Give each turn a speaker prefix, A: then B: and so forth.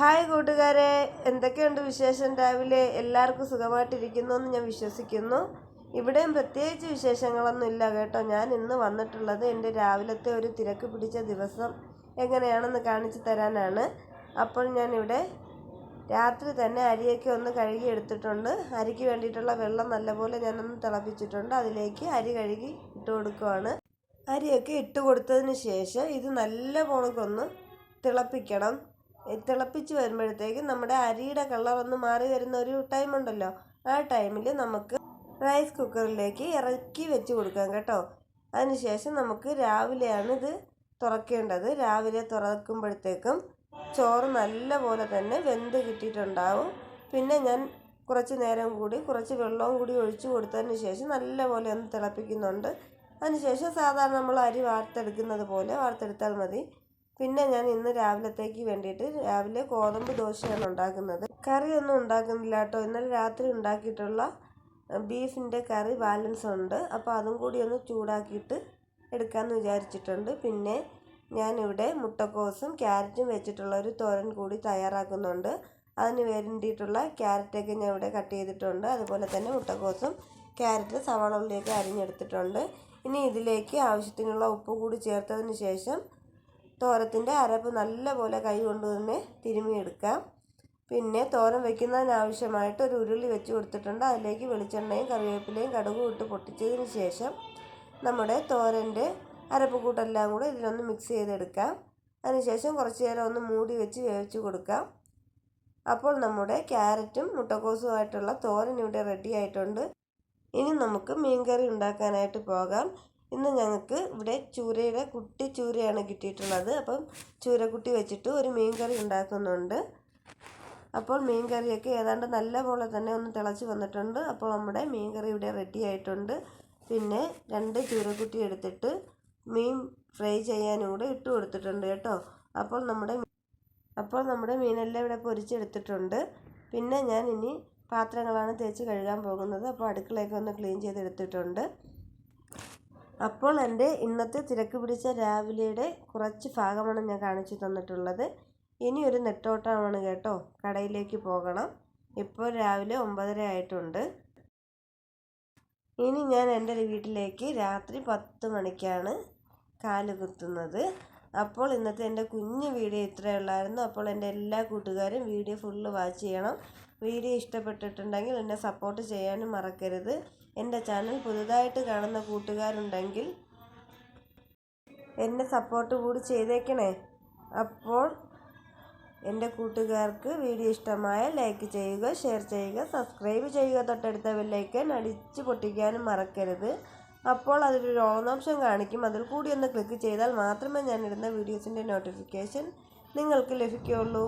A: Hi കൂട്ടുകാരെ എന്തൊക്കെയുണ്ട് വിശേഷം? രാവിലെ എല്ലാവർക്കും സുഖമായിട്ടിരിക്കുന്നു എന്ന് ഞാൻ വിശ്വസിക്കുന്നു. ഇവിടെയും പ്രത്യേകിച്ച് വിശേഷങ്ങളൊന്നും ഇല്ല കേട്ടോ. ഞാൻ ഇന്ന് വന്നിട്ടുള്ളത് എന്റെ രാവിലത്തെ ഒരു തിരക്ക് പിടിച്ച ദിവസം എങ്ങനെയാണെന്ന് കാണിച്ചു തരാനാണ്. അപ്പോൾ ഞാനിവിടെ രാത്രി തന്നെ അരിയൊക്കെ ഒന്ന് കഴുകി എടുത്തിട്ടുണ്ട്. അരിക്ക് വേണ്ടിയിട്ടുള്ള വെള്ളം നല്ലപോലെ ഞാനൊന്ന് തിളപ്പിച്ചിട്ടുണ്ട്. അതിലേക്ക് അരി കഴുകി ഇട്ട് കൊടുക്കുവാണ്. അരിയൊക്കെ ഇട്ട് കൊടുത്തതിന് ശേഷം ഇത് നല്ല പോണക്കൊന്ന് തിളപ്പിക്കണം. തിളപ്പിച്ച് വരുമ്പോഴത്തേക്കും നമ്മുടെ അരിയുടെ കളർ ഒന്ന് മാറി വരുന്ന ഒരു ടൈം ഉണ്ടല്ലോ. ആ ടൈമിൽ നമുക്ക് റൈസ് കുക്കറിലേക്ക് ഇറക്കി വെച്ച് കൊടുക്കാം കേട്ടോ. അതിനുശേഷം നമുക്ക് രാവിലെയാണ് ഇത് തുറക്കേണ്ടത്. രാവിലെ തുറക്കുമ്പോഴത്തേക്കും ചോറ് നല്ല പോലെ തന്നെ വെന്ത് കിട്ടിയിട്ടുണ്ടാവും. പിന്നെ ഞാൻ കുറച്ച് നേരം കൂടി കുറച്ച് വെള്ളവും കൂടി ഒഴിച്ചു കൊടുത്തതിന് ശേഷം നല്ല പോലെ ഒന്ന് തിളപ്പിക്കുന്നുണ്ട്. അതിനുശേഷം സാധാരണ നമ്മൾ അരി വാർത്തെടുക്കുന്നത് പോലെ വാർത്തെടുത്താൽ മതി. പിന്നെ ഞാൻ ഇന്ന് രാവിലത്തേക്ക് വേണ്ടിയിട്ട് രാവിലെ ഗോതമ്പ് ദോശയാണ് ഉണ്ടാക്കുന്നത്. കറിയൊന്നും ഉണ്ടാക്കുന്നില്ല കേട്ടോ. ഇന്നലെ രാത്രി ഉണ്ടാക്കിയിട്ടുള്ള ബീഫിന്റെ കറി ബാലൻസ് ഉണ്ട്. അപ്പോൾ അതും കൂടി ഒന്ന് ചൂടാക്കിയിട്ട് എടുക്കാമെന്ന് വിചാരിച്ചിട്ടുണ്ട്. പിന്നെ ഞാനിവിടെ മുട്ടക്കോസും ക്യാരറ്റും വെച്ചിട്ടുള്ള ഒരു തോരൻ കൂടി തയ്യാറാക്കുന്നുണ്ട്. അതിന് വേണ്ടിയിട്ടുള്ള ക്യാരറ്റൊക്കെ ഞാൻ ഇവിടെ കട്ട് ചെയ്തിട്ടുണ്ട്. അതുപോലെ തന്നെ മുട്ടക്കോസും ക്യാരറ്റ് സവാള ഉള്ളിയൊക്കെ അരിഞ്ഞെടുത്തിട്ടുണ്ട്. ഇനി ഇതിലേക്ക് ആവശ്യത്തിനുള്ള ഉപ്പ് കൂടി ചേർത്തതിന് ശേഷം തോരത്തിന്റെ അരപ്പ് നല്ലപോലെ കൈ കൊണ്ട് തന്നെ തിരുമിയെടുക്കാം പിന്നെ തോരൻ വെക്കുന്നതിനാവശ്യമായിട്ട് ഒരു ഉരുളി വെച്ച് കൊടുത്തിട്ടുണ്ട്. അതിലേക്ക് വെളിച്ചെണ്ണയും കറിവേപ്പിലയും കടുകും ഇട്ട് പൊട്ടിച്ചതിന് ശേഷം നമ്മുടെ തോരന്റെ അരപ്പ് കൂട്ടെല്ലാം കൂടെ ഇതിലൊന്ന് മിക്സ് ചെയ്തെടുക്കാം. അതിനുശേഷം കുറച്ച് നേരം ഒന്ന് മൂടി വെച്ച് വേവിച്ച് കൊടുക്കാം. അപ്പോൾ നമ്മുടെ ക്യാരറ്റും മുട്ടക്കോസുമായിട്ടുള്ള തോരൻ ഇവിടെ റെഡി ആയിട്ടുണ്ട്. ഇനി നമുക്ക് മീൻകറി ഉണ്ടാക്കാനായിട്ട് പോകാം. ഇന്ന് ഞങ്ങൾക്ക് ഇവിടെ ചൂരയുടെ കുട്ടി ചൂരയാണ് കിട്ടിയിട്ടുള്ളത്. അപ്പം ചൂരക്കുട്ടി വെച്ചിട്ട് ഒരു മീൻ കറി ഉണ്ടാക്കുന്നുണ്ട്. അപ്പോൾ മീൻ കറിയൊക്കെ ഏതാണ്ട് നല്ല പോലെ തന്നെ ഒന്ന് തിളച്ച് വന്നിട്ടുണ്ട്. അപ്പോൾ നമ്മുടെ മീൻ കറി ഇവിടെ റെഡി ആയിട്ടുണ്ട്. പിന്നെ രണ്ട് ചൂരക്കുട്ടി എടുത്തിട്ട് മീൻ ഫ്രൈ ചെയ്യാനും കൂടെ ഇട്ട് കൊടുത്തിട്ടുണ്ട് കേട്ടോ. അപ്പോൾ നമ്മുടെ അപ്പോൾ നമ്മുടെ മീനെല്ലാം ഇവിടെ പൊരിച്ചെടുത്തിട്ടുണ്ട്. പിന്നെ ഞാൻ ഇനി പാത്രങ്ങളാണ് തേച്ച് കഴുകാൻ പോകുന്നത്. അപ്പോൾ അടുക്കളയൊക്കെ ഒന്ന് ക്ലീൻ ചെയ്തെടുത്തിട്ടുണ്ട്. അപ്പോൾ എന്റെ ഇന്നത്തെ തിരക്ക് പിടിച്ച രാവിലെയുടെ കുറച്ച് ഭാഗമാണ് ഞാൻ കാണിച്ചു തന്നിട്ടുള്ളത്. ഇനി ഒരു നെട്ടോട്ടമാണ് കേട്ടോ. കടയിലേക്ക് പോകണം. ഇപ്പോൾ രാവിലെ ഒമ്പതര ആയിട്ടുണ്ട്. ഇനി ഞാൻ എന്റെ വീട്ടിലേക്ക് രാത്രി പത്ത് മണിക്കാണ് കാൽ കുത്തുന്നത്. അപ്പോൾ ഇന്നത്തെ എന്റെ കുഞ്ഞു വീഡിയോ ഇത്രയേ ഉള്ളായിരുന്നു. അപ്പോൾ എന്റെ എല്ലാ കൂട്ടുകാരും വീഡിയോ ഫുള്ള് വാച്ച് ചെയ്യണം. വീഡിയോ ഇഷ്ടപ്പെട്ടിട്ടുണ്ടെങ്കിൽ എന്നെ സപ്പോർട്ട് ചെയ്യാനും മറക്കരുത്. എന്റെ ചാനൽ പുതുതായിട്ട് കാണുന്ന കൂട്ടുകാരുണ്ടെങ്കിൽ എന്നെ സപ്പോർട്ട് കൂടി ചെയ്തേക്കണേ. അപ്പോൾ എന്റെ കൂട്ടുകാർക്ക് വീഡിയോ ഇഷ്ടമായ ലൈക്ക് ചെയ്യുക ഷെയർ ചെയ്യുക സബ്സ്ക്രൈബ് ചെയ്യുക. തൊട്ടടുത്ത ബെല്ലൈക്കൻ അടിച്ച് പൊട്ടിക്കാനും മറക്കരുത്. അപ്പോൾ അതിലൊരു ഓൺ ഓപ്ഷൻ കാണിക്കും. അതിൽ കൂടി ഒന്ന് ക്ലിക്ക് ചെയ്താൽ മാത്രമേ ഞാനിടുന്ന വീഡിയോസിന്റെ നോട്ടിഫിക്കേഷൻ നിങ്ങൾക്ക് ലഭിക്കുകയുള്ളൂ.